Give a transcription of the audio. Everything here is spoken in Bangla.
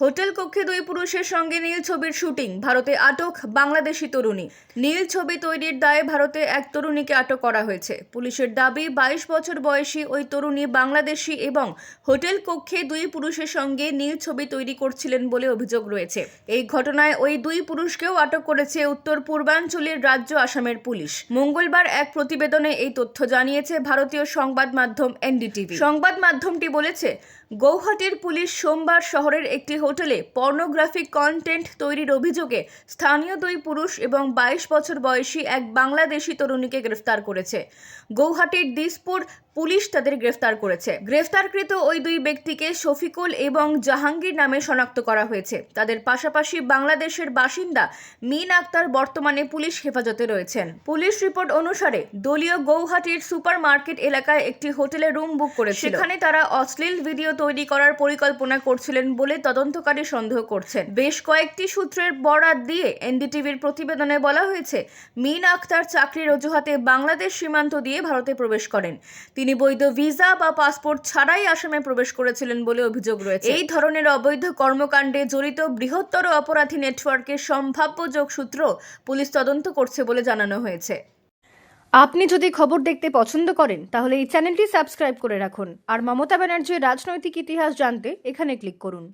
হোটেল কক্ষে দুই পুরুষের সঙ্গে নীল ছবির শুটিং, ভারতে আটক বাংলাদেশি তরুণী। নীল ছবি তৈরির দায়ে ভারতে এক তরুণীকে আটক করা হয়েছে। পুলিশের দাবি, বাইশ বছর বয়সী ওই তরুণী বাংলাদেশি এবং হোটেল কক্ষে দুই পুরুষের সঙ্গে নীল ছবি তৈরি করছিলেন বলে অভিযোগ রয়েছে। এই ঘটনায় ওই দুই পুরুষকেও আটক করেছে উত্তর পূর্বাঞ্চলের রাজ্য আসামের পুলিশ। মঙ্গলবার এক প্রতিবেদনে এই তথ্য জানিয়েছে ভারতীয় সংবাদ মাধ্যম এনডিটিভি। সংবাদ মাধ্যমটি বলেছে, গৌহাটির পুলিশ সোমবার শহরের একটি হোটেলে পর্নোগ্রাফিক কন্টেন্ট তৈরির অভিযোগে স্থানীয় দুই পুরুষ এবং বাইশ বছর বয়সী এক বাংলাদেশি তরুণীকে গ্রেফতার করেছে। গৌহাটির দিসপুর পুলিশ তাদের গ্রেফতার করেছে। গ্রেফতারকৃত ওই দুই ব্যক্তিকে শফিকুল এবং জাহাঙ্গীর নামে শনাক্ত করা হয়েছে। তাদের পাশাপাশি বাংলাদেশের বাসিন্দা মিন আক্তার বর্তমানে পুলিশ হেফাজতে রয়েছেন। পুলিশ রিপোর্ট অনুসারে দলীয় গৌহাটির সুপার মার্কেট এলাকায় একটি হোটেলে রুম বুক করেছিল। সেখানে তারা অশ্লীল ভিডিও তৈরি করার পরিকল্পনা করছিলেন বলে তদন্তকারী সন্দেহ করছেন। বেশ কয়েকটি সূত্রের বরাত দিয়ে এনডিটিভির প্রতিবেদনে বলা হয়েছে, মিন আক্তার চাকরির অজুহাতে বাংলাদেশ সীমান্ত দিয়ে ভারতে প্রবেশ করেন। তিনি বৈধ ভিসা বা পাসপোর্ট ছাড়াই আসামে প্রবেশ করেছিলেন বলে অভিযোগ রয়েছে। এই ধরনের অবৈধ কর্মকাণ্ডে জড়িত বৃহত্তর অপরাধী নেটওয়ার্কের সম্ভাব্য যোগসূত্র পুলিশ তদন্ত করছে বলে জানানো হয়েছে। আপনি যদি খবর দেখতে পছন্দ করেন, তাহলে এই চ্যানেলটি সাবস্ক্রাইব করে রাখুন। আর মমতা ব্যানার্জির রাজনৈতিক ইতিহাস জানতে এখানে ক্লিক করুন।